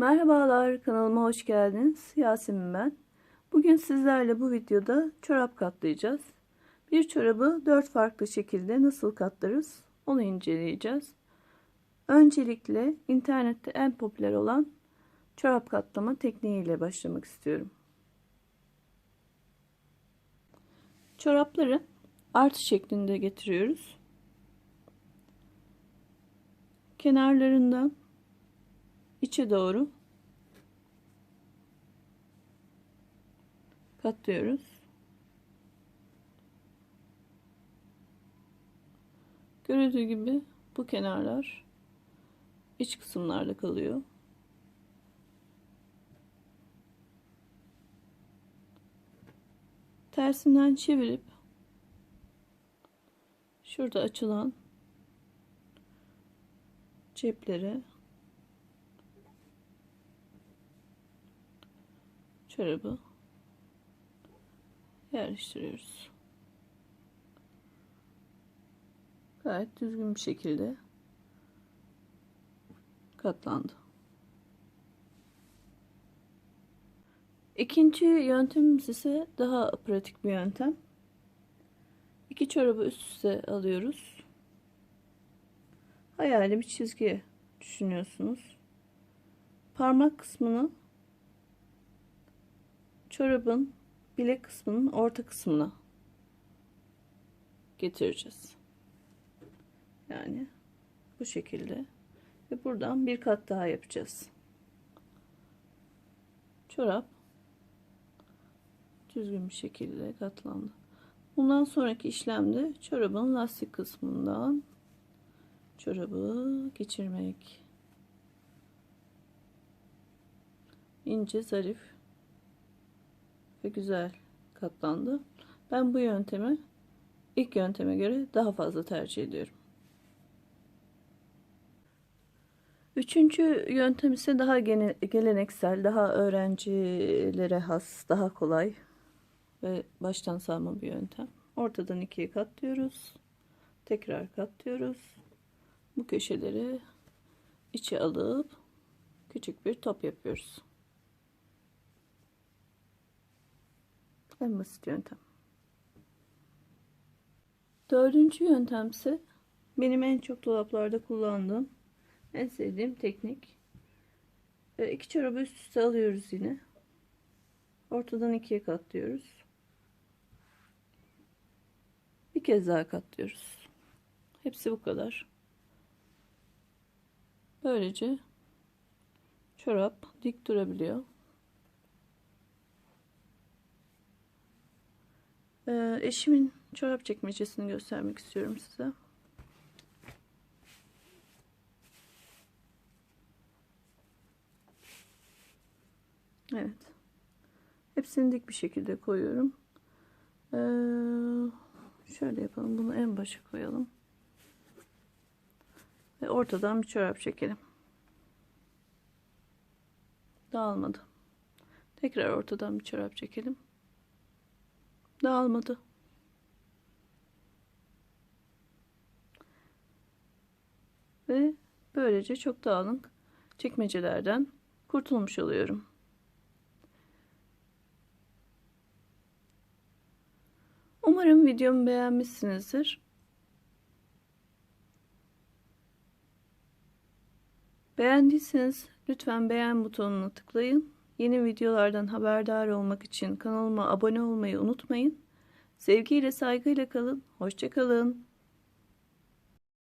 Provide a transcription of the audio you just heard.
Merhabalar kanalıma hoş geldiniz. Yasemin ben. Bugün sizlerle bu videoda çorap katlayacağız. Bir çorabı dört farklı şekilde nasıl katlarız onu inceleyeceğiz. Öncelikle internette en popüler olan çorap katlama tekniğiyle başlamak istiyorum. Çorapları artı şeklinde getiriyoruz. Kenarlarından içe doğru katlıyoruz. Görüldüğü gibi bu kenarlar iç kısımlarda kalıyor. Tersinden çevirip şurada açılan ceplere çorabı yerleştiriyoruz. Gayet düzgün bir şekilde katlandı. İkinci yöntemimiz ise daha pratik bir yöntem. İki çorabı üst üste alıyoruz. Hayali bir çizgi düşünüyorsunuz. Parmak kısmını çorabın bilek kısmının orta kısmına getireceğiz. Yani bu şekilde ve buradan bir kat daha yapacağız. Çorap düzgün bir şekilde katlandı. Bundan sonraki işlemde çorabın lastik kısmından çorabı geçirmek. ince zarif ve güzel katlandı. Ben bu yöntemi ilk yönteme göre daha fazla tercih ediyorum. Üçüncü yöntem ise daha geleneksel, daha öğrencilere has, daha kolay ve baştan sağma bir yöntem. Ortadan ikiye katlıyoruz. Tekrar katlıyoruz. Bu köşeleri içe alıp küçük bir top yapıyoruz. En basit yöntem. Dördüncü yöntem ise benim en çok dolaplarda kullandığım en sevdiğim teknik. E, iki çorabı üst üste alıyoruz yine. Ortadan ikiye katlıyoruz. Bir kez daha katlıyoruz. Hepsi bu kadar. Böylece çorap dik durabiliyor. Ee, eşimin çorap çekmecesini göstermek istiyorum size. Evet. Hepsini dik bir şekilde koyuyorum. Ee, şöyle yapalım. Bunu en başa koyalım. Ve ortadan bir çorap çekelim. Dağılmadı. Tekrar ortadan bir çorap çekelim dağılmadı. Ve böylece çok dağınık çekmecelerden kurtulmuş oluyorum. Umarım videomu beğenmişsinizdir. Beğendiyseniz lütfen beğen butonuna tıklayın. Yeni videolardan haberdar olmak için kanalıma abone olmayı unutmayın. Sevgiyle saygıyla kalın. Hoşçakalın.